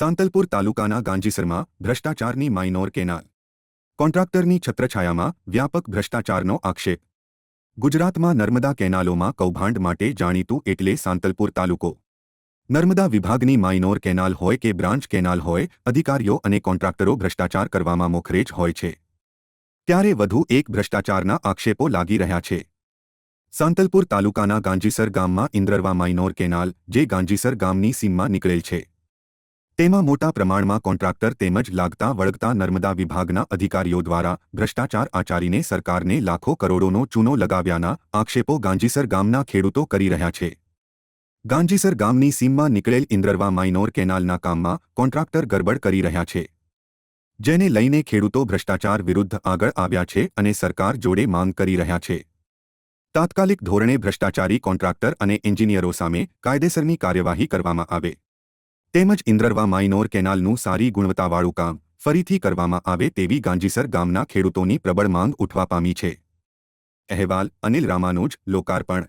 સાંતલપુર તાલુકાના ગાંજીસરમાં ભ્રષ્ટાચારની minor canal. કોન્ટ્રાક્ટરની છત્રછાયામાં વ્યાપક ભ્રષ્ટાચારનો આક્ષેપ. ગુજરાતમાં નર્મદા કેનાલોમાં કૌભાંડ માટે જાણીતું એટલે સાંતલપુર તાલુકો. નર્મદા વિભાગની માઇનોર કેનાલ હોય કે બ્રાન્ચ કેનાલ હોય, અધિકારીઓ અને કોન્ટ્રાક્ટરો ભ્રષ્ટાચાર કરવામાં મોખરેજ હોય છે. ત્યારે વધુ એક ભ્રષ્ટાચારના આક્ષેપો લાગી રહ્યા છે. સાંતલપુર તાલુકાના ગાંજીસર ગામમાં ઇન્દ્રવા માઇનોર કેનાલ, જે ગાંજીસર ગામની સીમમાં નીકળેલ છે. તેમાં મોટા પ્રમાણમાં કોન્ટ્રાક્ટર તેમજ લાગતા વળગતા નર્મદા વિભાગના અધિકારીઓ દ્વારા ભ્રષ્ટાચાર આચારીને સરકારને લાખો કરોડોનો ચૂનો લગાવ્યાના આક્ષેપો ગાંજીસર ગામના ખેડૂતો કરી રહ્યા છે. ગાંજીસર ગામની સીમમાં નીકળેલ ઇન્દ્રવા માઇનોર કેનાલના કામમાં કોન્ટ્રાક્ટર ગરબડ કરી રહ્યા છે. જેને લઈને ખેડૂતો ભ્રષ્ટાચાર વિરુદ્ધ આગળ આવ્યા છે અને સરકાર જોડે માંગ કરી રહ્યા છે. તાત્કાલિક ધોરણે ભ્રષ્ટાચારી કોન્ટ્રાક્ટર અને એન્જિનિયરો સામે કાયદેસરની કાર્યવાહી કરવામાં આવે. તેમજ ઇન્દ્રવા માઇનોર કેનાલનું સારી ગુણવત્તાવાળું કામ ફરીથી કરવામાં આવે તેવી ગાંજીસર ગામના ખેડૂતોની પ્રબળ માંગ ઉઠવા પામી છે. અહેવાલ અનિલ રામાનુજ, લોકાર્પણ.